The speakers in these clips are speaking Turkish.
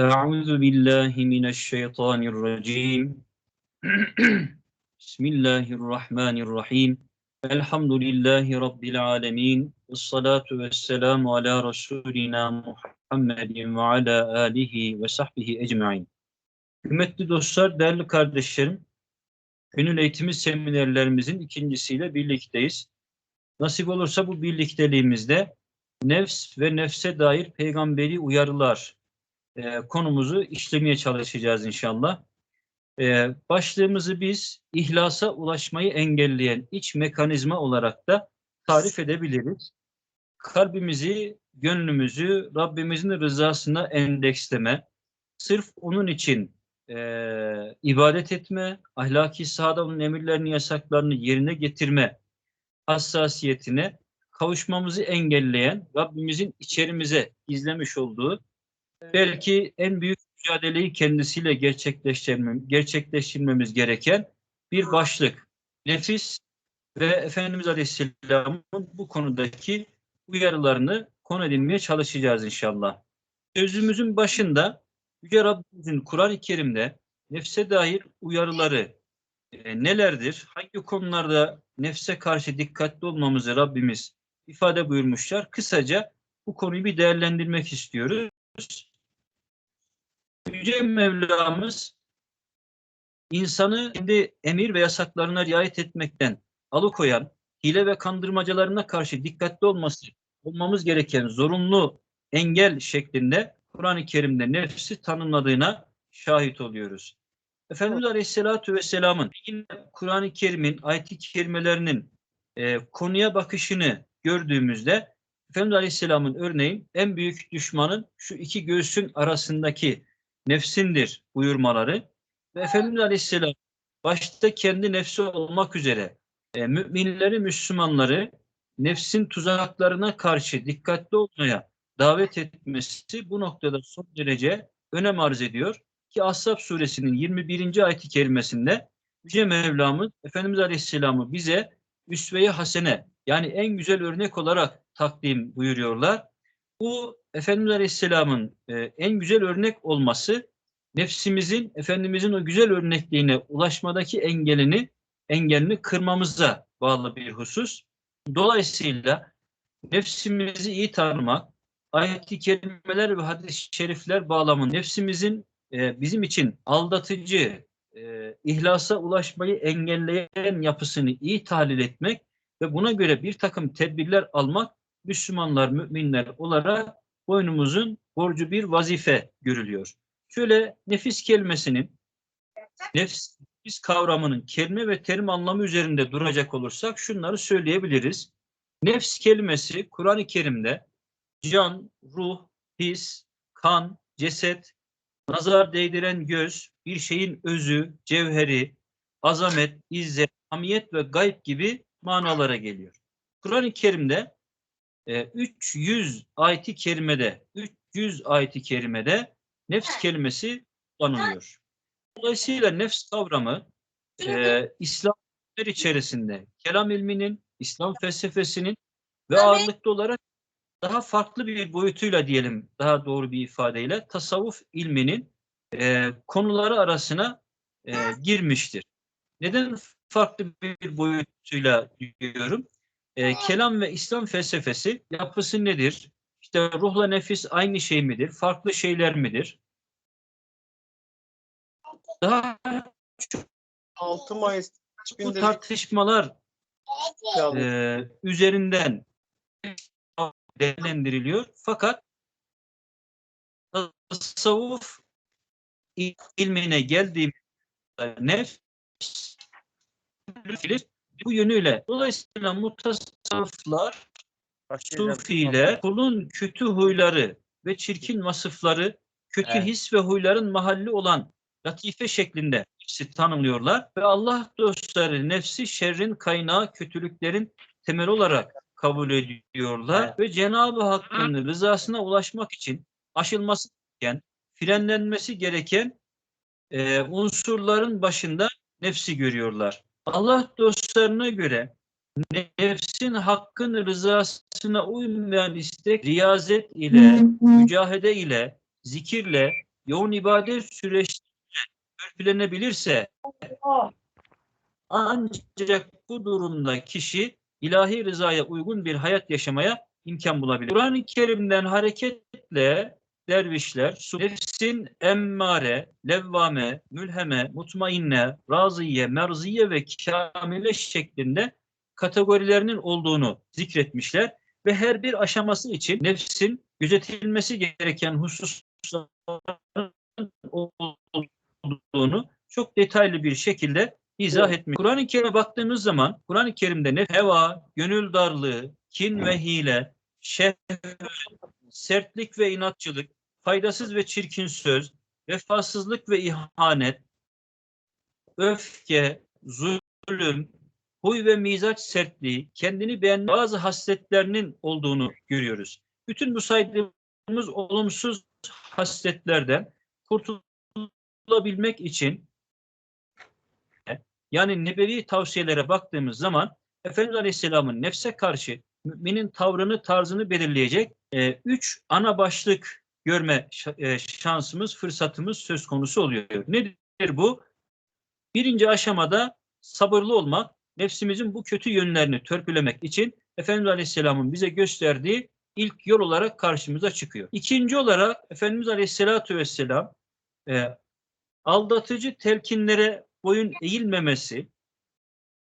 أعوذ بالله من الشيطان الرجيم بسم الله الرحمن الرحيم الحمد لله رب العالمين والصلاة والسلام على رسولنا محمد وعلى آله وصحبه ecmaîn. Kıymetli dostlar, değerli kardeşlerim, Gönül Eğitimi seminerlerimizin ikincisiyle birlikteyiz. Nasip olursa bu birlikteliğimizde nefs ve nefse dair peygamberi uyarılar e, konumuzu işlemeye çalışacağız inşallah. E, başlığımızı biz ihlasa ulaşmayı engelleyen iç mekanizma olarak da tarif edebiliriz. Kalbimizi, gönlümüzü Rabbimizin rızasına endeksleme, sırf onun için e, ibadet etme, ahlaki sahada onun emirlerini, yasaklarını yerine getirme hassasiyetine kavuşmamızı engelleyen Rabbimizin içerimize izlemiş olduğu belki en büyük mücadeleyi kendisiyle gerçekleştirmemiz, gerçekleştirmemiz gereken bir başlık. Nefis ve Efendimiz Aleyhisselam'ın bu konudaki uyarılarını konu edinmeye çalışacağız inşallah. Sözümüzün başında Yüce Rabbimizin Kur'an-ı Kerim'de nefse dair uyarıları e, nelerdir? Hangi konularda nefse karşı dikkatli olmamızı Rabbimiz ifade buyurmuşlar? Kısaca bu konuyu bir değerlendirmek istiyoruz. Yüce Mevlamız insanı kendi emir ve yasaklarına riayet etmekten alıkoyan hile ve kandırmacalarına karşı dikkatli olması olmamız gereken zorunlu engel şeklinde Kur'an-ı Kerim'de nefsi tanımladığına şahit oluyoruz. Efendimiz Aleyhisselatü Vesselam'ın yine Kur'an-ı Kerim'in ayet-i kerimelerinin e, konuya bakışını gördüğümüzde Efendimiz Aleyhisselam'ın örneğin en büyük düşmanın şu iki göğsün arasındaki nefsindir buyurmaları ve Efendimiz Aleyhisselam başta kendi nefsi olmak üzere e, müminleri, Müslümanları nefsin tuzaklarına karşı dikkatli olmaya davet etmesi bu noktada son derece önem arz ediyor. Ki Ashab suresinin 21. ayet-i kerimesinde Yüce Mevlamız Efendimiz Aleyhisselam'ı bize üsve-i hasene yani en güzel örnek olarak takdim buyuruyorlar. Bu Efendimiz Aleyhisselam'ın e, en güzel örnek olması nefsimizin Efendimizin o güzel örnekliğine ulaşmadaki engelini engelini kırmamıza bağlı bir husus. Dolayısıyla nefsimizi iyi tanımak, ayet-i kerimeler ve hadis-i şerifler bağlamında nefsimizin e, bizim için aldatıcı, e, ihlasa ulaşmayı engelleyen yapısını iyi tahlil etmek ve buna göre bir takım tedbirler almak Müslümanlar, müminler olarak boynumuzun borcu bir vazife görülüyor. Şöyle nefis kelimesinin, nefs, nefis kavramının kelime ve terim anlamı üzerinde duracak olursak şunları söyleyebiliriz. Nefs kelimesi Kur'an-ı Kerim'de can, ruh, his, kan, ceset, nazar değdiren göz, bir şeyin özü, cevheri, azamet, izzet, hamiyet ve gayb gibi manalara geliyor. Kur'an-ı Kerim'de e, 300 ayeti kerimede 300 ayeti kerimede nefs kelimesi kullanılıyor. Dolayısıyla nefs kavramı e, İslam içerisinde kelam ilminin, İslam felsefesinin ve ağırlıklı olarak daha farklı bir boyutuyla diyelim daha doğru bir ifadeyle tasavvuf ilminin e, konuları arasına e, girmiştir. Neden farklı bir boyutuyla diyorum? E, kelam ve İslam felsefesi yapısı nedir? İşte ruhla nefis aynı şey midir? Farklı şeyler midir? Daha 6 Mayıs bu 2000'de tartışmalar e, üzerinden değerlendiriliyor. Fakat tasavvuf ilmine geldiğimizde nefs bu yönüyle dolayısıyla mutasavvıflar Sufiler kulun kötü huyları ve çirkin vasıfları, kötü Evet. his ve huyların mahalli olan latife şeklinde nefsi tanımlıyorlar ve Allah dostları nefsi şerrin kaynağı, kötülüklerin temel olarak kabul ediyorlar Evet. ve Cenab-ı Hakk'ın rızasına ulaşmak için aşılması gereken, frenlenmesi gereken e, unsurların başında nefsi görüyorlar. Allah dostlarına göre nefsin hakkın rızasına uymayan istek riyazet ile, mücahede ile, zikirle, yoğun ibadet süreçleri törpülenebilirse ancak bu durumda kişi ilahi rızaya uygun bir hayat yaşamaya imkan bulabilir. Kur'an-ı Kerim'den hareketle dervişler nefsin emmare, levvame, mülheme, mutmainne, raziye, merziye ve kamile şeklinde kategorilerinin olduğunu zikretmişler ve her bir aşaması için nefsin gözetilmesi gereken hususların olduğunu çok detaylı bir şekilde izah etmiş. Kur'an-ı Kerim'e baktığımız zaman Kur'an-ı Kerim'de ne heva, gönül darlığı, kin ve hile, şehvet, sertlik ve inatçılık, faydasız ve çirkin söz, vefasızlık ve ihanet, öfke, zulüm, huy ve mizaç sertliği, kendini beğenme bazı hasletlerinin olduğunu görüyoruz. Bütün bu saydığımız olumsuz hasletlerden kurtulabilmek için yani nebevi tavsiyelere baktığımız zaman Efendimiz Aleyhisselam'ın nefse karşı müminin tavrını, tarzını belirleyecek e, üç ana başlık görme e, şansımız, fırsatımız söz konusu oluyor. Nedir bu? Birinci aşamada sabırlı olmak, nefsimizin bu kötü yönlerini törpülemek için Efendimiz Aleyhisselam'ın bize gösterdiği ilk yol olarak karşımıza çıkıyor. İkinci olarak Efendimiz Aleyhisselatü Vesselam e, aldatıcı telkinlere boyun eğilmemesi,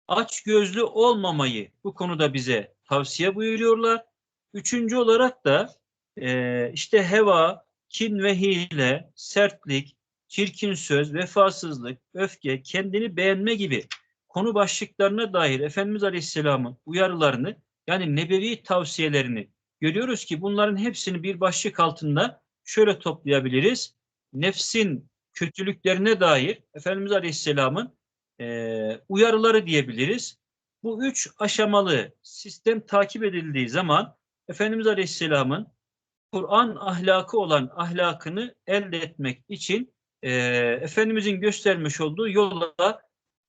aç gözlü olmamayı bu konuda bize tavsiye buyuruyorlar. Üçüncü olarak da e, işte heva, kin ve hile, sertlik, çirkin söz, vefasızlık, öfke, kendini beğenme gibi konu başlıklarına dair Efendimiz Aleyhisselam'ın uyarılarını yani nebevi tavsiyelerini görüyoruz ki bunların hepsini bir başlık altında şöyle toplayabiliriz. Nefsin kötülüklerine dair Efendimiz Aleyhisselam'ın e, uyarıları diyebiliriz. Bu üç aşamalı sistem takip edildiği zaman Efendimiz Aleyhisselam'ın Kur'an ahlakı olan ahlakını elde etmek için e, Efendimizin göstermiş olduğu yola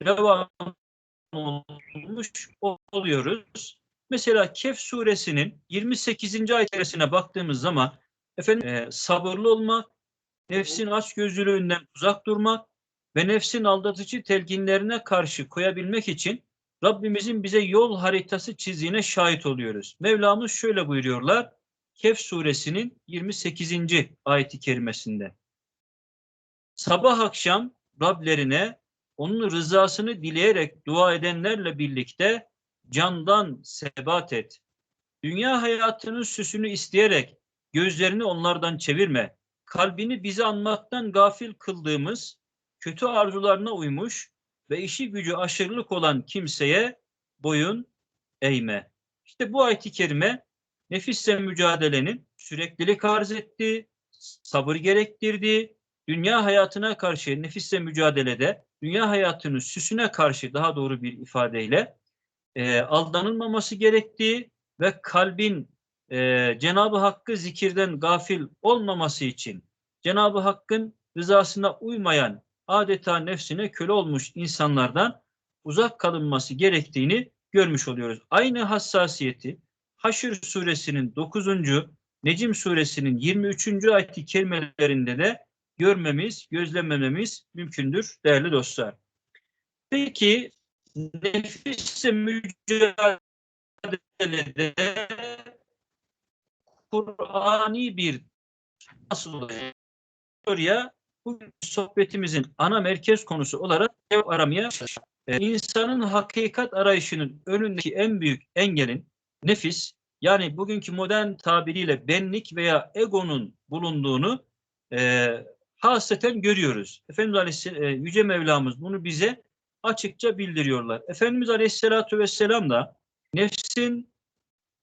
devam olmuş oluyoruz. Mesela Kehf suresinin 28. ayetine baktığımız zaman efendim e, sabırlı olmak, nefsin açgözlülüğünden uzak durmak ve nefsin aldatıcı telkinlerine karşı koyabilmek için Rabbimizin bize yol haritası çizdiğine şahit oluyoruz. Mevlamız şöyle buyuruyorlar. Kehf suresinin 28. ayeti kerimesinde. Sabah akşam Rablerine onun rızasını dileyerek dua edenlerle birlikte candan sebat et. Dünya hayatının süsünü isteyerek gözlerini onlardan çevirme. Kalbini bizi anmaktan gafil kıldığımız, kötü arzularına uymuş ve işi gücü aşırılık olan kimseye boyun eğme. İşte bu ayet-i kerime nefisle mücadelenin süreklilik arz ettiği, sabır gerektirdiği, dünya hayatına karşı nefisle mücadelede, dünya hayatının süsüne karşı daha doğru bir ifadeyle e, aldanılmaması gerektiği ve kalbin e, Cenab-ı Hakk'ı zikirden gafil olmaması için Cenab-ı Hakk'ın rızasına uymayan adeta nefsine köle olmuş insanlardan uzak kalınması gerektiğini görmüş oluyoruz. Aynı hassasiyeti Haşr suresinin 9. Necim suresinin 23. ayet-i kerimelerinde de görmemiz, gözlemlememiz mümkündür değerli dostlar. Peki nefisle mücadelede Kur'ani bir nasıl olacak? Soruya bugün sohbetimizin ana merkez konusu olarak cevap aramaya. Ee, insanın hakikat arayışının önündeki en büyük engelin nefis yani bugünkü modern tabiriyle benlik veya egonun bulunduğunu e, hasreten görüyoruz. Efendimiz Aleyhisselam, e, Yüce Mevlamız bunu bize açıkça bildiriyorlar. Efendimiz Aleyhisselatü Vesselam da nefsin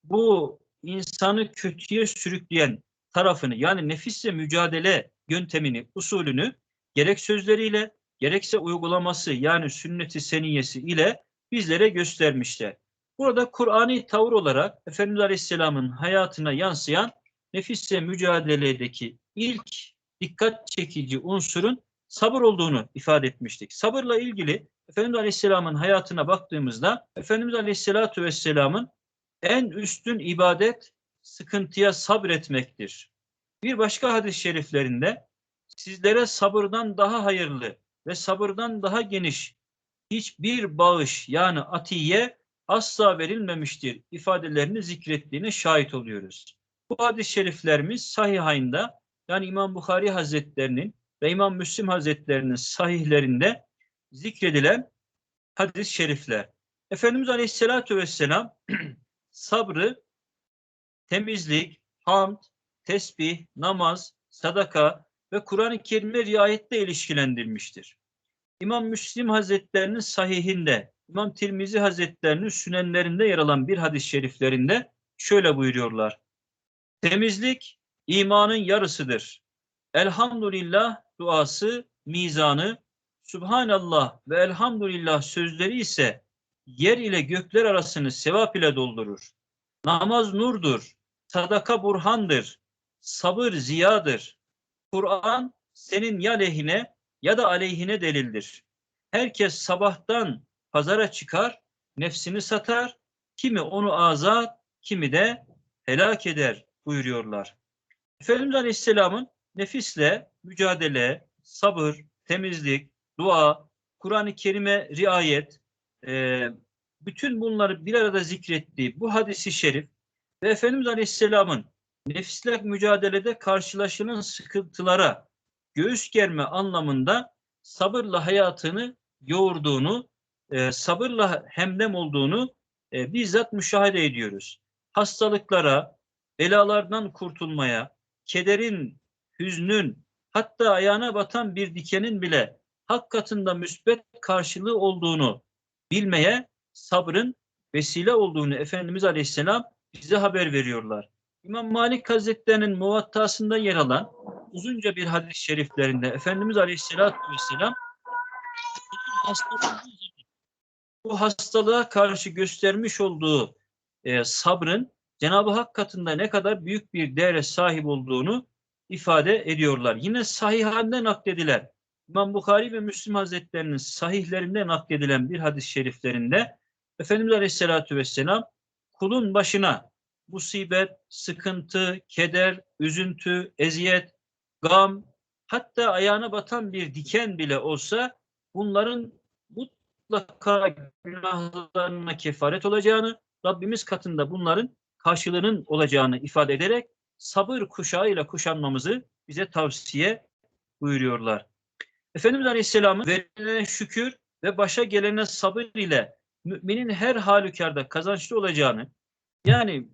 bu insanı kötüye sürükleyen tarafını yani nefisle mücadele yöntemini, usulünü gerek sözleriyle gerekse uygulaması yani sünnet-i seniyesi ile bizlere göstermişler. Burada Kur'ani tavır olarak Efendimiz Aleyhisselam'ın hayatına yansıyan nefisle mücadeledeki ilk dikkat çekici unsurun sabır olduğunu ifade etmiştik. Sabırla ilgili Efendimiz Aleyhisselam'ın hayatına baktığımızda Efendimiz Aleyhisselatü Vesselam'ın en üstün ibadet sıkıntıya sabretmektir. Bir başka hadis-i şeriflerinde sizlere sabırdan daha hayırlı ve sabırdan daha geniş hiçbir bağış yani atiye asla verilmemiştir ifadelerini zikrettiğine şahit oluyoruz. Bu hadis-i şeriflerimiz sahihayında yani İmam Bukhari Hazretlerinin ve İmam Müslim Hazretlerinin sahihlerinde zikredilen hadis-i şerifler. Efendimiz Aleyhisselatü Vesselam sabrı temizlik, hamd, tesbih, namaz, sadaka ve Kur'an-ı Kerim'e riayetle ilişkilendirmiştir. İmam Müslim Hazretlerinin sahihinde, İmam Tirmizi Hazretlerinin sünenlerinde yer alan bir hadis-i şeriflerinde şöyle buyuruyorlar. Temizlik imanın yarısıdır. Elhamdülillah duası, mizanı, Subhanallah ve elhamdülillah sözleri ise yer ile gökler arasını sevap ile doldurur. Namaz nurdur, sadaka burhandır, sabır ziyadır. Kur'an senin ya lehine ya da aleyhine delildir. Herkes sabahtan pazara çıkar, nefsini satar, kimi onu azat, kimi de helak eder buyuruyorlar. Efendimiz Aleyhisselam'ın nefisle mücadele, sabır, temizlik, dua, Kur'an-ı Kerim'e riayet, e, bütün bunları bir arada zikrettiği bu hadisi şerif ve Efendimiz Aleyhisselam'ın nefisle mücadelede karşılaşılan sıkıntılara göğüs germe anlamında sabırla hayatını yoğurduğunu, e, sabırla hemdem olduğunu e, bizzat müşahede ediyoruz. Hastalıklara, belalardan kurtulmaya, kederin, hüznün, hatta ayağına batan bir dikenin bile hak katında müsbet karşılığı olduğunu bilmeye sabrın vesile olduğunu Efendimiz Aleyhisselam bize haber veriyorlar. İmam Malik Hazretleri'nin muvattasında yer alan uzunca bir hadis-i şeriflerinde Efendimiz Aleyhisselatü Vesselam bu hastalığa karşı göstermiş olduğu e, sabrın Cenab-ı Hak katında ne kadar büyük bir değere sahip olduğunu ifade ediyorlar. Yine sahihande nakledilen İmam Bukhari ve Müslim Hazretlerinin sahihlerinde nakledilen bir hadis-i şeriflerinde Efendimiz Aleyhisselatü Vesselam kulun başına musibet, sıkıntı, keder, üzüntü, eziyet, gam, hatta ayağına batan bir diken bile olsa bunların mutlaka günahlarına kefaret olacağını, Rabbimiz katında bunların karşılığının olacağını ifade ederek sabır kuşağıyla kuşanmamızı bize tavsiye buyuruyorlar. Efendimiz Aleyhisselam'ın verilene şükür ve başa gelene sabır ile müminin her halükarda kazançlı olacağını yani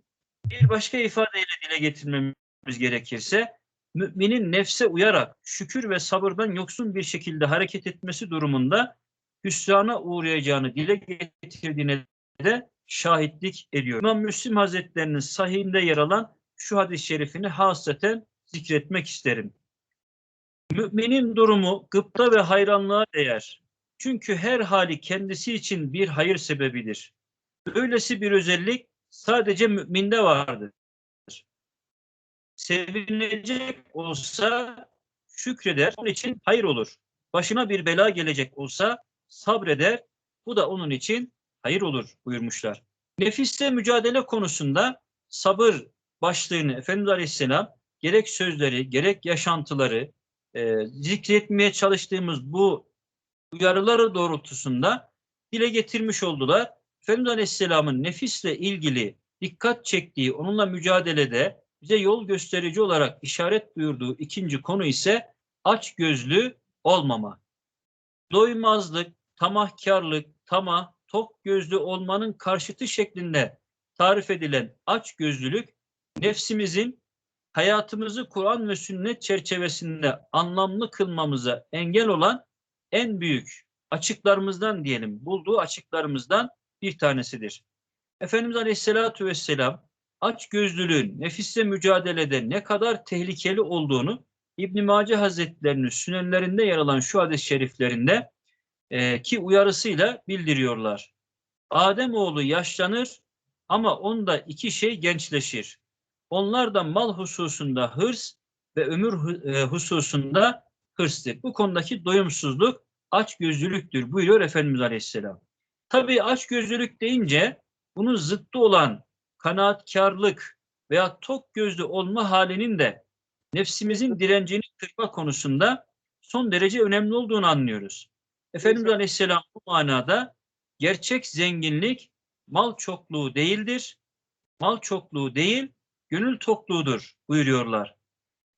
bir başka ifadeyle dile getirmemiz gerekirse müminin nefse uyarak şükür ve sabırdan yoksun bir şekilde hareket etmesi durumunda hüsrana uğrayacağını dile getirdiğine de şahitlik ediyor. İmam Müslim Hazretlerinin sahihinde yer alan şu hadis-i şerifini hasaten zikretmek isterim. Müminin durumu gıpta ve hayranlığa değer. Çünkü her hali kendisi için bir hayır sebebidir. Böylesi bir özellik sadece müminde vardır. Sevinecek olsa şükreder, onun için hayır olur. Başına bir bela gelecek olsa sabreder, bu da onun için hayır olur buyurmuşlar. Nefisle mücadele konusunda sabır başlığını Efendimiz Aleyhisselam gerek sözleri, gerek yaşantıları e, zikretmeye çalıştığımız bu uyarıları doğrultusunda dile getirmiş oldular. Efendimiz Aleyhisselam'ın nefisle ilgili dikkat çektiği, onunla mücadelede bize yol gösterici olarak işaret buyurduğu ikinci konu ise aç gözlü olmama. Doymazlık, tamahkarlık, tamah, tok gözlü olmanın karşıtı şeklinde tarif edilen aç gözlülük nefsimizin hayatımızı Kur'an ve sünnet çerçevesinde anlamlı kılmamıza engel olan en büyük açıklarımızdan diyelim, bulduğu açıklarımızdan bir tanesidir. Efendimiz Aleyhisselatü Vesselam aç gözlülüğün nefisle mücadelede ne kadar tehlikeli olduğunu İbn Mace Hazretlerinin sünenlerinde yer alan şu hadis-i şeriflerinde e, ki uyarısıyla bildiriyorlar. Adem oğlu yaşlanır ama onda iki şey gençleşir. Onlar da mal hususunda hırs ve ömür e, hususunda hırstır. Bu konudaki doyumsuzluk aç gözlülüktür buyuruyor Efendimiz Aleyhisselam. Tabii aç gözlülük deyince bunun zıttı olan kanaatkarlık veya tok gözlü olma halinin de nefsimizin direncini kırma konusunda son derece önemli olduğunu anlıyoruz. Efendimiz Aleyhisselam bu manada gerçek zenginlik mal çokluğu değildir. Mal çokluğu değil, gönül tokluğudur buyuruyorlar.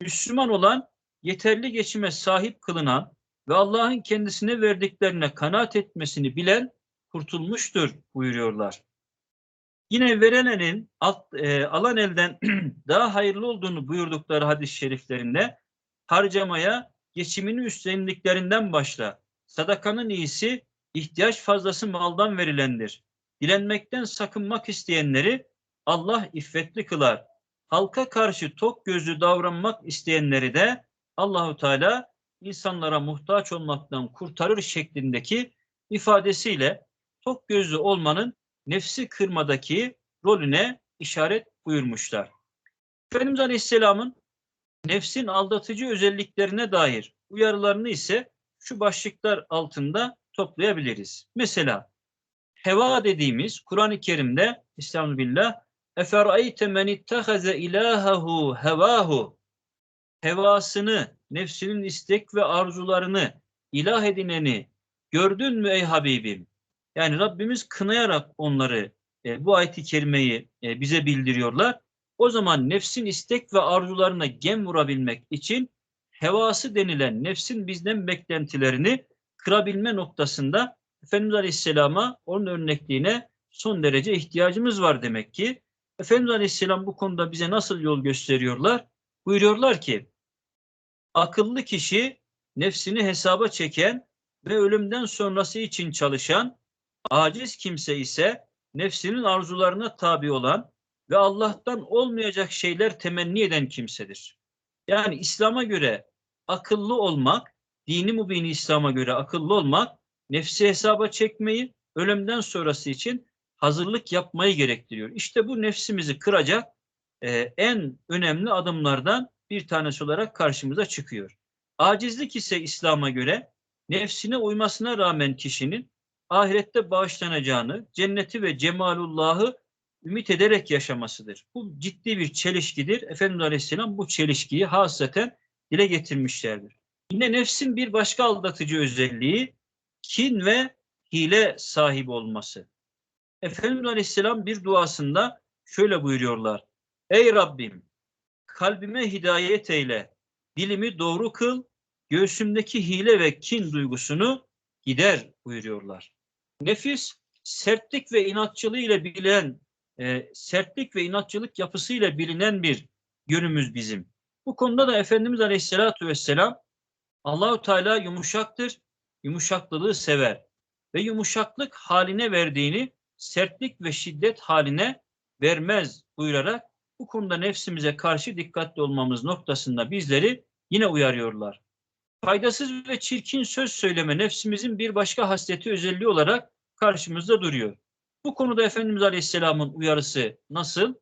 Müslüman olan yeterli geçime sahip kılınan ve Allah'ın kendisine verdiklerine kanaat etmesini bilen kurtulmuştur buyuruyorlar. Yine verilenin alt, e, alan elden daha hayırlı olduğunu buyurdukları hadis-i şeriflerinde harcamaya geçimini üstlendiklerinden başla. Sadakanın iyisi ihtiyaç fazlası maldan verilendir. Dilenmekten sakınmak isteyenleri Allah iffetli kılar. Halka karşı tok gözlü davranmak isteyenleri de Allahu Teala insanlara muhtaç olmaktan kurtarır şeklindeki ifadesiyle tok gözlü olmanın nefsi kırmadaki rolüne işaret buyurmuşlar. Efendimiz Aleyhisselam'ın nefsin aldatıcı özelliklerine dair uyarılarını ise şu başlıklar altında toplayabiliriz. Mesela heva dediğimiz Kur'an-ı Kerim'de Estağfirullah Eferayte men ittehaze ilahehu hevahu hevasını, nefsinin istek ve arzularını ilah edineni gördün mü ey Habibim? Yani Rabbimiz kınayarak onları e, bu ayeti kerimeyi e, bize bildiriyorlar. O zaman nefsin istek ve arzularına gem vurabilmek için hevası denilen nefsin bizden beklentilerini kırabilme noktasında Efendimiz Aleyhisselam'a onun örnekliğine son derece ihtiyacımız var demek ki. Efendimiz Aleyhisselam bu konuda bize nasıl yol gösteriyorlar? Buyuruyorlar ki akıllı kişi nefsini hesaba çeken ve ölümden sonrası için çalışan, aciz kimse ise nefsinin arzularına tabi olan ve Allah'tan olmayacak şeyler temenni eden kimsedir. Yani İslam'a göre akıllı olmak, dini mubini İslam'a göre akıllı olmak, nefsi hesaba çekmeyi, ölümden sonrası için hazırlık yapmayı gerektiriyor. İşte bu nefsimizi kıracak e, en önemli adımlardan bir tanesi olarak karşımıza çıkıyor. Acizlik ise İslam'a göre nefsine uymasına rağmen kişinin ahirette bağışlanacağını, cenneti ve cemalullahı ümit ederek yaşamasıdır. Bu ciddi bir çelişkidir. Efendimiz Aleyhisselam bu çelişkiyi hasreten dile getirmişlerdir. Yine nefsin bir başka aldatıcı özelliği kin ve hile sahibi olması. Efendimiz Aleyhisselam bir duasında şöyle buyuruyorlar. Ey Rabbim kalbime hidayet eyle, dilimi doğru kıl, göğsümdeki hile ve kin duygusunu gider buyuruyorlar. Nefis sertlik ve inatçılığı ile bilinen, e, sertlik ve inatçılık yapısıyla bilinen bir yönümüz bizim. Bu konuda da Efendimiz Aleyhisselatü Vesselam Allahu Teala yumuşaktır, yumuşaklılığı sever ve yumuşaklık haline verdiğini sertlik ve şiddet haline vermez buyurarak bu konuda nefsimize karşı dikkatli olmamız noktasında bizleri yine uyarıyorlar. Faydasız ve çirkin söz söyleme nefsimizin bir başka hasleti özelliği olarak karşımızda duruyor. Bu konuda Efendimiz Aleyhisselam'ın uyarısı nasıl?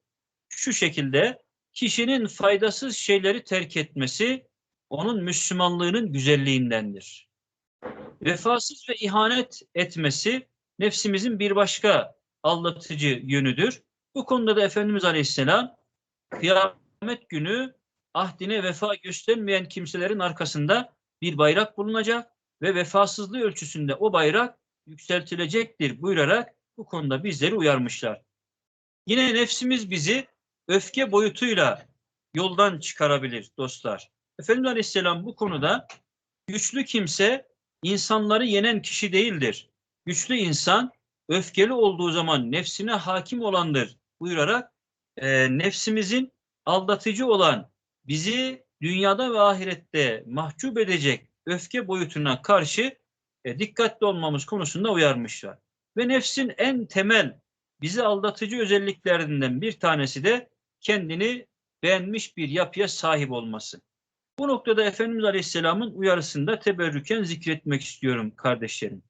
Şu şekilde kişinin faydasız şeyleri terk etmesi onun Müslümanlığının güzelliğindendir. Vefasız ve ihanet etmesi nefsimizin bir başka aldatıcı yönüdür. Bu konuda da Efendimiz Aleyhisselam kıyamet günü ahdine vefa göstermeyen kimselerin arkasında bir bayrak bulunacak ve vefasızlığı ölçüsünde o bayrak yükseltilecektir buyurarak bu konuda bizleri uyarmışlar. Yine nefsimiz bizi öfke boyutuyla yoldan çıkarabilir dostlar. Efendimiz Aleyhisselam bu konuda güçlü kimse insanları yenen kişi değildir. Güçlü insan öfkeli olduğu zaman nefsine hakim olandır buyurarak e, nefsimizin aldatıcı olan bizi dünyada ve ahirette mahcup edecek öfke boyutuna karşı e, dikkatli olmamız konusunda uyarmışlar. Ve nefsin en temel bizi aldatıcı özelliklerinden bir tanesi de kendini beğenmiş bir yapıya sahip olması. Bu noktada Efendimiz Aleyhisselam'ın uyarısında teberrüken zikretmek istiyorum kardeşlerim.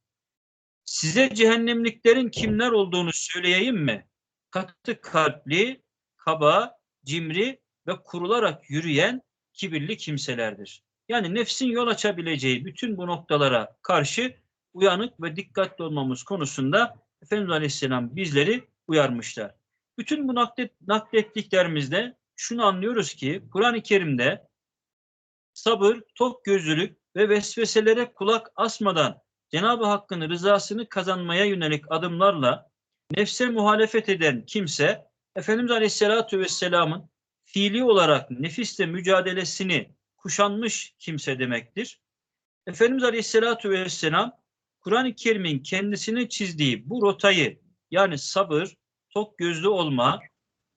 Size cehennemliklerin kimler olduğunu söyleyeyim mi? Katı kalpli, kaba, cimri ve kurularak yürüyen kibirli kimselerdir. Yani nefsin yol açabileceği bütün bu noktalara karşı uyanık ve dikkatli olmamız konusunda Efendimiz Aleyhisselam bizleri uyarmışlar. Bütün bu naklet, naklettiklerimizde şunu anlıyoruz ki Kur'an-ı Kerim'de sabır, tok gözlülük ve vesveselere kulak asmadan Cenab-ı Hakk'ın rızasını kazanmaya yönelik adımlarla nefse muhalefet eden kimse Efendimiz Aleyhisselatü Vesselam'ın fiili olarak nefisle mücadelesini kuşanmış kimse demektir. Efendimiz Aleyhisselatü Vesselam Kur'an-ı Kerim'in kendisine çizdiği bu rotayı yani sabır, tok gözlü olma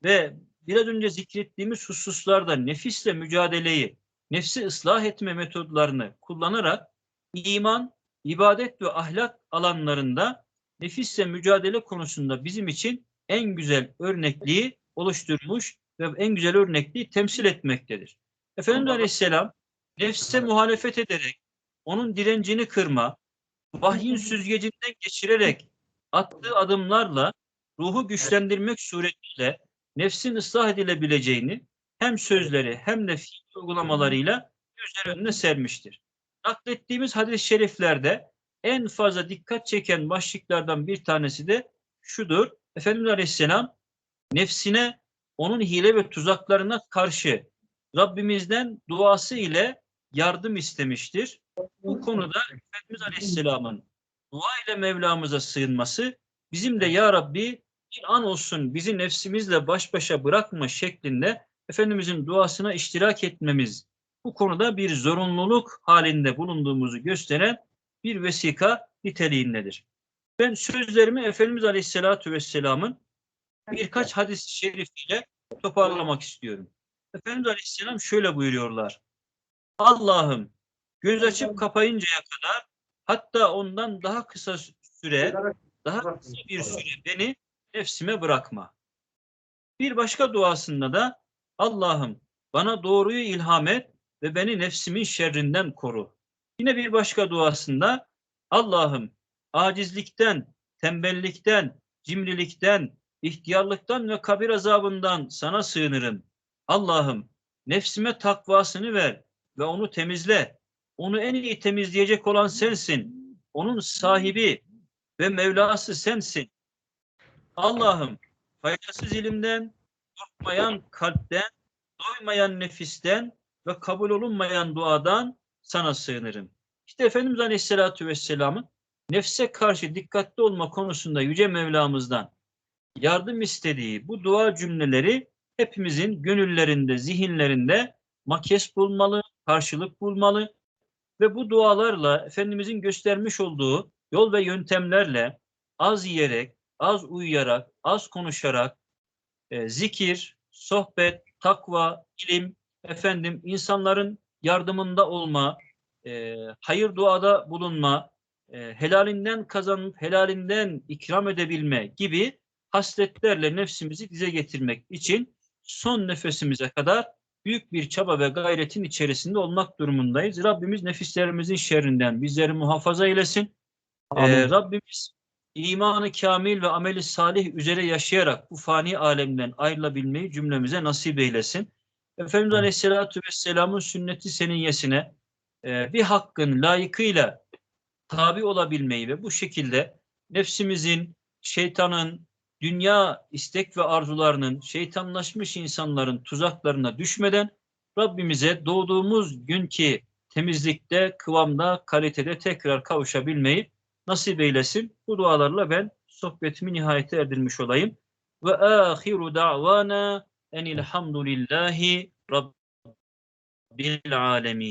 ve biraz önce zikrettiğimiz hususlarda nefisle mücadeleyi, nefsi ıslah etme metodlarını kullanarak iman, ibadet ve ahlak alanlarında nefisle mücadele konusunda bizim için en güzel örnekliği oluşturmuş ve en güzel örnekliği temsil etmektedir. Efendimiz Aleyhisselam nefse muhalefet ederek onun direncini kırma, vahyin süzgecinden geçirerek attığı adımlarla ruhu güçlendirmek suretiyle nefsin ıslah edilebileceğini hem sözleri hem de fiil uygulamalarıyla gözler önüne sermiştir. Naklettiğimiz hadis-i şeriflerde en fazla dikkat çeken başlıklardan bir tanesi de şudur. Efendimiz Aleyhisselam nefsine onun hile ve tuzaklarına karşı Rabbimizden duası ile yardım istemiştir. Bu konuda Efendimiz Aleyhisselam'ın dua ile Mevlamıza sığınması bizim de Ya Rabbi bir an olsun bizi nefsimizle baş başa bırakma şeklinde Efendimizin duasına iştirak etmemiz bu konuda bir zorunluluk halinde bulunduğumuzu gösteren bir vesika niteliğindedir. Ben sözlerimi Efendimiz Aleyhisselatü Vesselam'ın birkaç hadis-i şerifiyle toparlamak istiyorum. Efendimiz Aleyhisselam şöyle buyuruyorlar. Allah'ım göz açıp kapayıncaya kadar hatta ondan daha kısa süre, daha kısa bir süre beni nefsime bırakma. Bir başka duasında da Allah'ım bana doğruyu ilham et ve beni nefsimin şerrinden koru. Yine bir başka duasında Allah'ım acizlikten, tembellikten, cimrilikten, ihtiyarlıktan ve kabir azabından sana sığınırım. Allah'ım nefsime takvasını ver ve onu temizle. Onu en iyi temizleyecek olan sensin. Onun sahibi ve Mevlası sensin. Allah'ım faydasız ilimden, korkmayan kalpten, doymayan nefisten ve kabul olunmayan duadan sana sığınırım. İşte Efendimiz Aleyhisselatü Vesselam'ın nefse karşı dikkatli olma konusunda Yüce Mevlamızdan yardım istediği bu dua cümleleri hepimizin gönüllerinde, zihinlerinde makes bulmalı, karşılık bulmalı ve bu dualarla Efendimizin göstermiş olduğu yol ve yöntemlerle az yiyerek, az uyuyarak, az konuşarak e, zikir, sohbet, takva, ilim, efendim insanların yardımında olma, e, hayır duada bulunma, e, helalinden kazanıp helalinden ikram edebilme gibi hasletlerle nefsimizi dize getirmek için son nefesimize kadar büyük bir çaba ve gayretin içerisinde olmak durumundayız. Rabbimiz nefislerimizin şerrinden bizleri muhafaza eylesin. Ee, Rabbimiz imanı kamil ve ameli salih üzere yaşayarak bu fani alemden ayrılabilmeyi cümlemize nasip eylesin. Efendimiz Aleyhisselatü Vesselam'ın sünneti seniyyesine e, bir hakkın layıkıyla tabi olabilmeyi ve bu şekilde nefsimizin, şeytanın, dünya istek ve arzularının, şeytanlaşmış insanların tuzaklarına düşmeden Rabbimize doğduğumuz günkü temizlikte, kıvamda, kalitede tekrar kavuşabilmeyi nasip eylesin. Bu dualarla ben sohbetimi nihayete erdirmiş olayım. Ve ahiru da'vana enilhamdülillahi rabbil alemin.